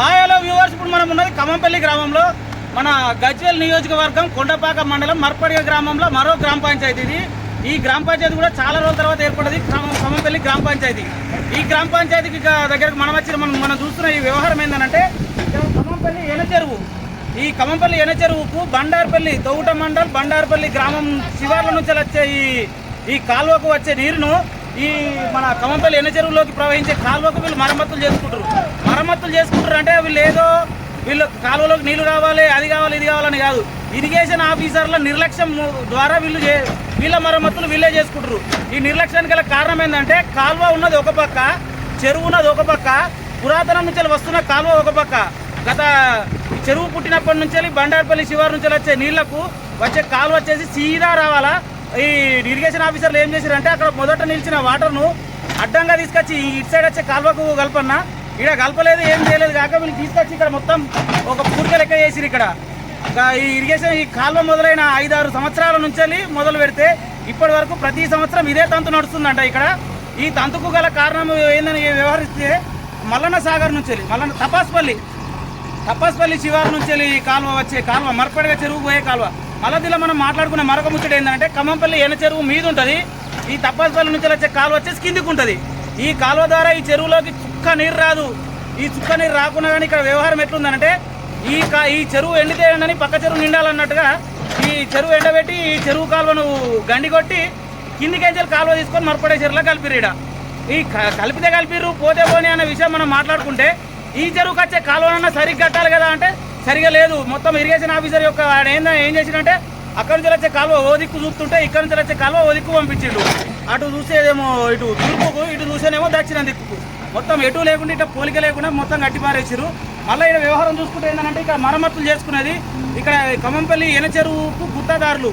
Hi hello viewers ఇప్పుడు మనం ఉన్నది ఖమ్మంపల్లి గ్రామంలో. మన గజ్వేల్ నియోజకవర్గం కొండపాక మండలం మర్పడిగ గ్రామంలో మరో గ్రామ పంచాయతీ ఇది. ఈ గ్రామ పంచాయతీ కూడా చాలా రోజుల తర్వాత ఏర్పడింది. ఖమ్మం ఖమ్మంపల్లి గ్రామ పంచాయతీ. ఈ గ్రామ పంచాయతీకి దగ్గరకు మనం వచ్చిన మనం మనం చూస్తున్న ఈ వ్యవహారం ఏంటంటే ఇక్కడ ఖమ్మంపల్లి ఎనచెరువు ఈ ఖమ్మంపల్లి ఎనచెరువుకు బండార్పల్లి తౌట మండల్ బండార్పల్లి గ్రామం శివార్ల నుంచి వచ్చే ఈ ఈ కాలువకు వచ్చే నీరును ఈ మన ఖమ్మంపల్లి చెరువులోకి ప్రవహించే కాలువకు వీళ్ళు మరమ్మతులు చేసుకుంటారు మరమ్మతులు చేసుకుంటారు అంటే వీళ్ళు ఏదో వీళ్ళు కాలువలోకి నీళ్ళు కావాలి అది కావాలి ఇది కావాలని కాదు. ఇరిగేషన్ ఆఫీసర్ల నిర్లక్ష్యం ద్వారా వీళ్ళు చే- వీళ్ళ మరమ్మతులు వీళ్ళే చేసుకుంటారు ఈ నిర్లక్ష్యానికి గల కారణం ఏంటంటే కాలువ ఉన్నది ఒక పక్క చెరువు ఉన్నది ఒక పక్క పురాతనం నుంచి వస్తున్న కాలువ ఒక పక్క. గత చెరువు పుట్టినప్పటి నుంచి వెళ్ళి బండార్పల్లి శివారు నుంచి వచ్చే నీళ్ళకు వచ్చే కాలువ వచ్చేసి సీదా రావాలా? ఈ ఇరిగేషన్ ఆఫీసర్లు ఏం చేశారంటే అక్కడ మొదట నిలిచిన వాటర్ను అడ్డంగా తీసుకొచ్చి ఈ ఇటు సైడ్ వచ్చే కాలువకు కలపన్నా. ఇక్కడ కలపలేదు ఏం చేయలేదు కాక వీళ్ళు తీసుకొచ్చి ఇక్కడ మొత్తం ఒక పూర్తి లెక్క చేసిరు ఇక్కడ. ఈ ఇరిగేషన్ ఈ కాలువ మొదలైన ఐదారు సంవత్సరాల నుంచి వెళ్ళి మొదలు పెడితే ఇప్పటి వరకు ప్రతి సంవత్సరం ఇదే తంతు నడుస్తుందంట ఇక్కడ. ఈ తంతుకు గల కారణం ఏందని వ్యవహరిస్తే మల్లన్న సాగర్ నుంచి వెళ్ళి మల్లన్న తపాస్పల్లి తపాస్పల్లి శివారు నుంచి వెళ్ళి ఈ కాలువ వచ్చే కాలువ మరపడిగా చెరువు పోయే కాలువ. మలదిలో మనం మాట్లాడుకునే మరొక ముచ్చట ఏంటంటే ఖమ్మంపల్లి ఎన చెరువు మీద ఉంటుంది ఈ తప్పస్పల్లి నుంచి వచ్చే కాలువ వచ్చేసి కిందికి ఉంటుంది ఈ కాలువ ద్వారా ఈ చెరువులోకి చుక్క నీరు రాదు. ఈ చుక్క నీరు రాకుండా కానీ ఇక్కడ వ్యవహారం ఎట్లుందంటే ఈ కా ఈ చెరువు ఎండితే ఎండని పక్క చెరువు నిండాలన్నట్టుగా ఈ చెరువు ఎండబెట్టి ఈ చెరువు కాలువను గండి కొట్టి కిందికెంచెలు కాలువ తీసుకొని మరపడే చెరువులో కలిపిరీడ ఈ క- కలిపితే కలిపిర్రు పోతే పోనీ అనే విషయం మనం మాట్లాడుకుంటే ఈ చెరువుకి వచ్చే కాలువనన్నా సరిగ్గా కట్టాలి కదా అంటే సరిగా లేదు. మొత్తం ఇరిగేషన్ ఆఫీసర్ యొక్క ఆయన ఏందా ఏం చేసిండంటే అక్కడి నుంచి వచ్చే కాలువ ఓ దిక్కు చూస్తుంటే ఇక్కడ నుంచి వచ్చే కాలువ ఓ దిక్కు పంపించిండు. అటు చూసేదేమో ఇటు తూర్పుకు ఇటు చూసేనేమో దక్షిణ దిక్కుకు. మొత్తం ఎటు లేకుండా ఇట్లా పోలిక లేకుండా మొత్తం గట్టిపారేసారు మళ్ళీ ఇక్కడ వ్యవహారం చూసుకుంటే ఏంటంటే ఇక్కడ మరమ్మతులు చేసుకునేది ఇక్కడ ఖమ్మంపల్లి ఎనచెరువుకు గుత్తదారులు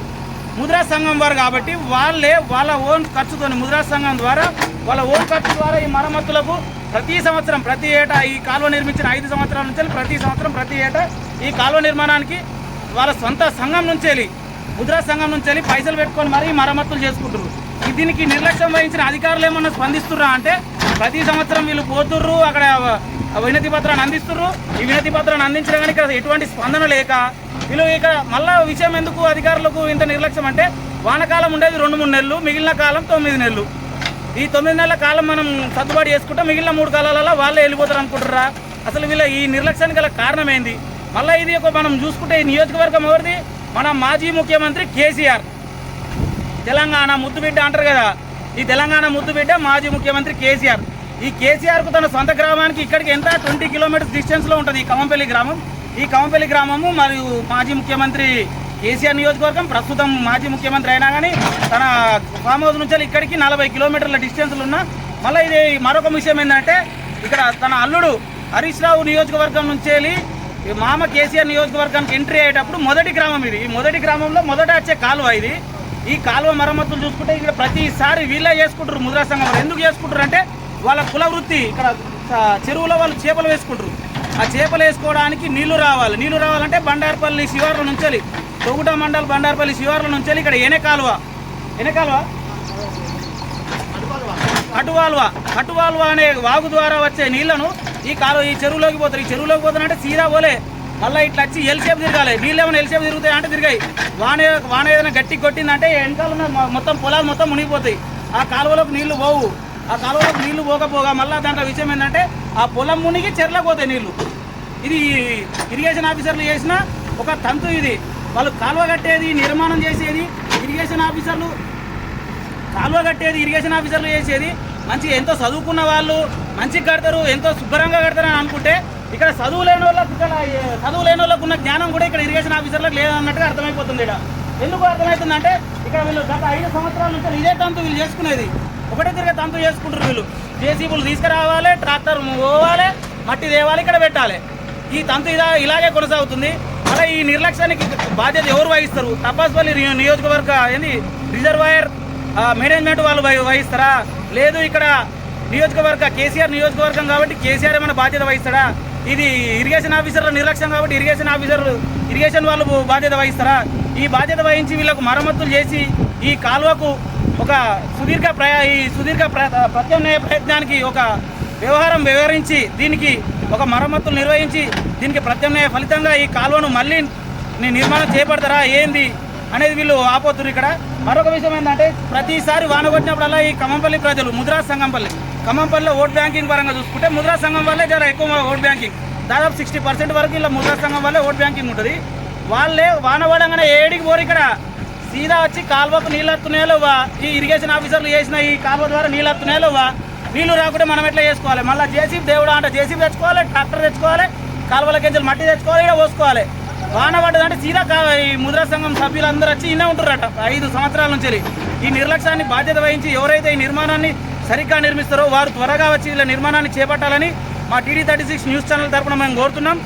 ముద్రా సంఘం వారు కాబట్టి వాళ్ళే వాళ్ళ ఓన్ ఖర్చుతో ముద్రా సంఘం ద్వారా వాళ్ళ ఓన్ ఖర్చు ద్వారా ఈ మరమ్మతులకు ప్రతి సంవత్సరం ప్రతి ఏటా ఈ కాలువ నిర్మించిన ఐదు సంవత్సరాల నుంచి ప్రతి సంవత్సరం ప్రతి ఏటా ఈ కాలువ నిర్మాణానికి వాళ్ళ సొంత సంఘం నుంచి వెళ్ళి ముద్రా సంఘం నుంచి వెళ్ళి పైసలు పెట్టుకొని మరీ మరమ్మతులు చేసుకుంటున్నారు. దీనికి నిర్లక్ష్యం వహించిన అధికారులు ఏమన్నా స్పందిస్తుర్రా అంటే ప్రతి సంవత్సరం వీళ్ళు పోతుర్రు అక్కడ వినతి పత్రాన్ని అందిస్తుర్రు. ఈ వినతి పత్రాన్ని అందించడం కానీ ఇక్కడ ఎటువంటి స్పందన లేక వీళ్ళు ఇక మళ్ళా విషయం ఎందుకు అధికారులకు ఇంత నిర్లక్ష్యం అంటే వానకాలం ఉండేది రెండు మూడు నెలలు మిగిలిన కాలం తొమ్మిది నెలలు. ఈ తొమ్మిది నెలల కాలం మనం సర్దుబాటు చేసుకుంటే. మిగిలిన మూడు కాలాలలో వాళ్ళే వెళ్ళిపోతారు అనుకుంటారా అసలు వీళ్ళ ఈ నిర్లక్ష్యానికి గల కారణం ఏంది? మళ్ళీ ఇది ఒక మనం చూసుకుంటే ఈ నియోజకవర్గం ఎవరిది? మన మాజీ ముఖ్యమంత్రి కేసీఆర్. తెలంగాణ ముద్దుబిడ్డ అంటారు కదా ఈ తెలంగాణ ముద్దుబిడ్డ మాజీ ముఖ్యమంత్రి కేసీఆర్. ఈ కేసీఆర్కు తన సొంత గ్రామానికి ఇక్కడికి ఎంత? ట్వంటీ కిలోమీటర్స్ డిస్టెన్స్లో ఉంటుంది ఈ కమంపల్లి గ్రామం. ఈ కమంపల్లి గ్రామము మరియు మాజీ ముఖ్యమంత్రి కేసీఆర్ నియోజకవర్గం ప్రస్తుతం మాజీ ముఖ్యమంత్రి అయినా కానీ తన ఫామ్ హౌస్ నుంచి ఇక్కడికి నలభై కిలోమీటర్ల డిస్టెన్స్లు ఉన్న మళ్ళీ ఇది మరొక విషయం ఏంటంటే ఇక్కడ తన అల్లుడు హరీష్ రావు నియోజకవర్గం నుంచి వెళ్ళి మామ కేసీఆర్ నియోజకవర్గానికి ఎంట్రీ అయ్యేటప్పుడు మొదటి గ్రామం ఇది. ఈ మొదటి గ్రామంలో మొదట వచ్చే కాలువ ఇది. ఈ కాలువ మరమ్మతులు చూసుకుంటే ఇక్కడ ప్రతిసారి వీళ్ళే చేసుకుంటారు ముద్రా సంఘం ఎందుకు చేసుకుంటారు అంటే వాళ్ళ కుల వృత్తి ఇక్కడ చెరువులో వాళ్ళు చేపలు వేసుకుంటారు. ఆ చేపలు వేసుకోవడానికి నీళ్ళు రావాలి. నీళ్ళు రావాలంటే బండార్పల్లి శివార్ల నుంచి తొగుట మండల్ బండార్పల్లి శివార్ల నుంచి ఇక్కడ ఎనకాలువ. ఎనకాలువ? ఎనే కాలువ అనే వాగు ద్వారా వచ్చే నీళ్ళను ఈ కాలువ ఈ చెరువులోకి పోతారు. ఈ చెరువులోకి పోతారంటే సీదా పోలే. మళ్ళీ ఇట్లా వచ్చి ఎల్సేపు తిరగాలి. నీళ్ళు ఏమైనా ఎల్సేపు తిరుగుతాయి అంటే తిరిగాయి. వాన వాన ఏదైనా గట్టి కొట్టిందంటే వెనకాల ఉన్న మొత్తం పొలాలు మొత్తం మునిగిపోతాయి. ఆ కాలువలోకి నీళ్ళు పోవు. ఆ కాలువలోకి నీళ్ళు పోకపోగా మళ్ళీ దాంట్లో విషయం ఏంటంటే ఆ పొలం మునిగి చెర్లకు పోతాయి నీళ్ళు. ఇది ఇరిగేషన్ ఆఫీసర్లు చేసిన ఒక తంతు ఇది. వాళ్ళు కాలువ కట్టేది నిర్మాణం చేసేది ఇరిగేషన్ ఆఫీసర్లు కాలువ కట్టేది ఇరిగేషన్ ఆఫీసర్లు చేసేది. మంచి ఎంతో చదువుకున్న వాళ్ళు మంచిగా కడతారు ఎంతో శుభ్రంగా కడతారు అని అనుకుంటే ఇక్కడ చదువు లేని వాళ్ళకి ఇక్కడ చదువు లేని వాళ్ళకు ఉన్న జ్ఞానం కూడా ఇక్కడ ఇరిగేషన్ ఆఫీసర్లకు లేదన్నట్టుగా అర్థమైపోతుంది ఇక్కడ. ఎందుకు అర్థమవుతుందంటే ఇక్కడ వీళ్ళు గత ఐదు సంవత్సరాల నుంచి ఇదే తంతు వీళ్ళు చేసుకునేది. ఒకటే తిరిగి తంతు చేసుకుంటారు వీళ్ళు. జేసీబులు తీసుకురావాలి ట్రాక్టర్ పోవాలి మట్టి తేవాలి ఇక్కడ పెట్టాలి. ఈ తంతు ఇదా ఇలాగే కొనసాగుతుంది. అలా ఈ నిర్లక్ష్యానికి బాధ్యత ఎవరు వహిస్తారు? తపాస్పల్లి నియోజకవర్గ ఏంది? రిజర్వాయర్ మేనేజ్మెంట్ వాళ్ళు వహిస్తారా? లేదు ఇక్కడ నియోజకవర్గ కేసీఆర్ నియోజకవర్గం కాబట్టి కేసీఆర్ ఏమైనా బాధ్యత వహిస్తాడా? ఇది ఇరిగేషన్ ఆఫీసర్ల నిర్లక్ష్యం కాబట్టి ఇరిగేషన్ ఆఫీసర్లు ఇరిగేషన్ వాళ్ళు బాధ్యత వహిస్తారా? ఈ బాధ్యత వహించి వీళ్ళకు మరమ్మతులు చేసి ఈ కాలువకు ఒక సుదీర్ఘ ప్రయా ఈ సుదీర్ఘ ప్రత్యామ్నాయ ప్రయత్నానికి ఒక వ్యవహారం వివరించి దీనికి ఒక మరమ్మతులు నిర్వహించి దీనికి ప్రత్యామ్నాయ ఫలితంగా ఈ కాలువను మళ్ళీ నిర్మాణం చేపడతారా ఏంది అనేది వీళ్ళు ఆపోతున్నారు ఇక్కడ. మరొక విషయం ఏంటంటే ప్రతిసారి వాన కొట్టినప్పుడల్లా ఈ ఖమ్మంపల్లి ప్రజలు ముద్రా సంఘంపల్లి ఖమ్మంపల్లిలో ఓట్ బ్యాంకింగ్ పరంగా చూసుకుంటే ముద్రా సంఘం వల్లే జర ఎక్కువ ఓట్ బ్యాంకింగ్. దాదాపు సిక్స్టీ పర్సెంట్ వరకు ఇలా ముద్రా సంఘం వల్లే ఓట్ బ్యాంకింగ్ ఉంటుంది. వాళ్ళే వాన పడంగానే ఏడికి పోరు ఇక్కడ. సీదా వచ్చి కాల్వకు నీళ్ళు వస్తున్నాయో ఈ ఇరిగేషన్ ఆఫీసర్లు చేసిన ఈ కాల్వ ద్వారా నీళ్ళు వస్తున్నాయో నీళ్ళు రాకుండా మనం ఎట్లా చేసుకోవాలి? మళ్ళీ జేసీబీ దేవుడు అంటే జేసీబీ తెచ్చుకోవాలి ట్రాక్టర్ తెచ్చుకోవాలి కాలువల గింజలు మట్టి తెచ్చుకోవాలి ఇక్కడ పోసుకోవాలి. వాన పడ్డదంటే సీదా ఈ ముద్రా సంఘం సభ్యులందరూ వచ్చి ఇన్నే ఉంటారట ఐదు సంవత్సరాల నుంచి ఈ నిర్లక్ష్యాన్ని బాధ్యత వహించి ఎవరైతే ఈ నిర్మాణాన్ని సరిగ్గా నిర్మిస్తారో వారు త్వరగా వచ్చి వీళ్ళ నిర్మాణాన్ని చేపట్టాలని మా TD thirty six news channel తరపున మేము కోరుతున్నాం.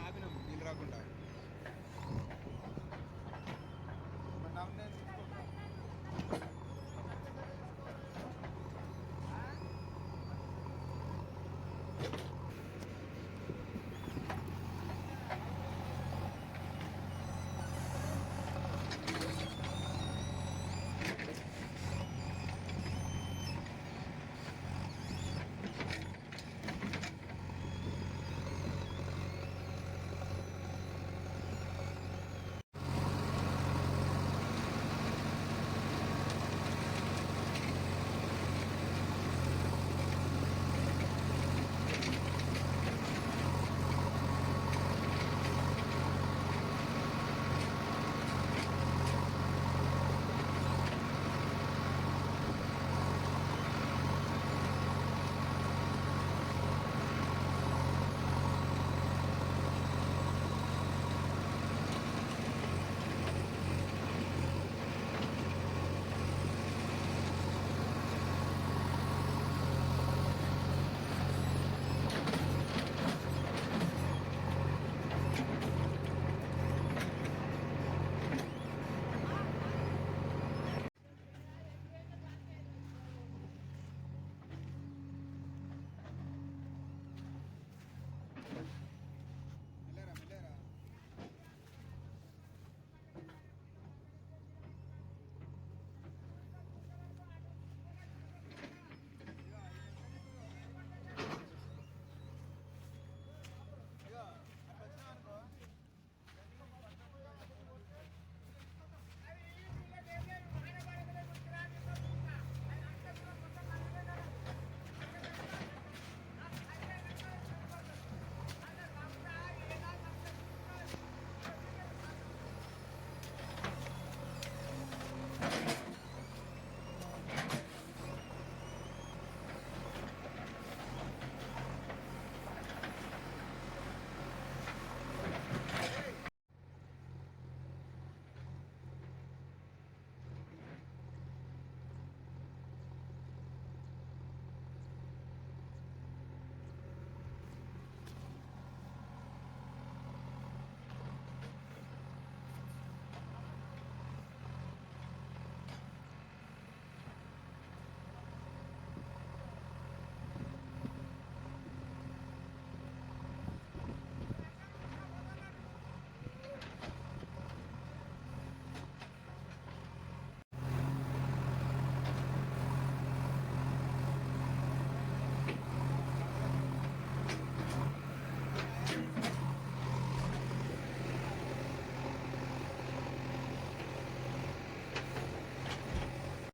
ఆపినాం నీళ్ళు రాకుండా నమ్మే